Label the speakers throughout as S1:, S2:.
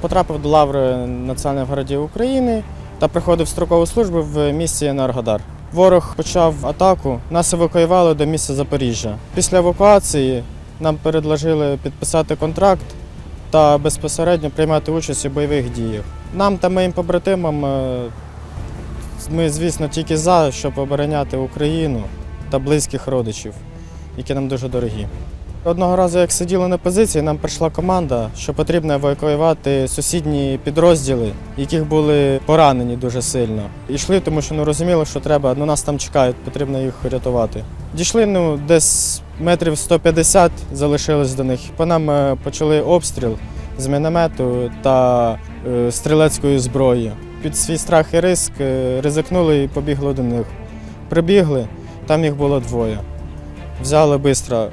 S1: потрапив до лаври Національної гвардії України та приходив строкову службу в місті Енергодар. Ворог почав атаку, нас евакуювали до місця Запоріжжя. Після евакуації нам предложили підписати контракт та безпосередньо приймати участь у бойових діях. Нам та моїм побратимам е, ми, звісно, тільки за, щоб обороняти Україну та близьких родичів, які нам дуже дорогі. Одного разу, як сиділи на позиції, нам прийшла команда, що потрібно евакуювати сусідні підрозділи, яких були поранені дуже сильно. І йшли, тому що ну, розуміли, що треба, ну нас там чекають, потрібно їх рятувати. Дійшли ну, десь метрів 150 залишилось до них. По нам е, почали обстріл з міномету та е, стрілецької зброї. Під свій страх і риск е, ризикнули і побігли до них. Прибігли, там їх було двоє. Взяли швидко,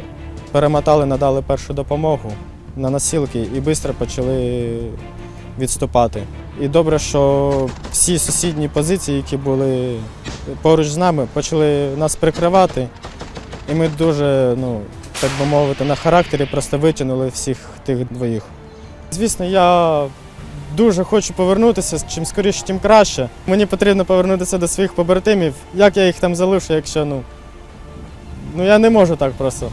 S1: перемотали, надали першу допомогу на носілки і швидко почали відступати. І добре, що всі сусідні позиції, які були поруч з нами, почали нас прикривати. І ми дуже, ну, так би мовити, на характері просто витягнули всіх тих двоїх. Звісно, я дуже хочу повернутися, чим скоріше, тим краще. Мені потрібно повернутися до своїх побратимів. Як я їх там залишу, якщо ну. Ну я не можу так просто.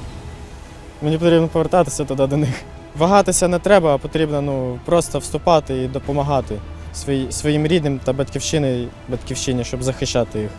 S1: Мені потрібно повертатися туди до них. Вагатися не треба, а потрібно ну, просто вступати і допомагати свої- своїм рідним та батьківщині, батьківщині, щоб захищати їх.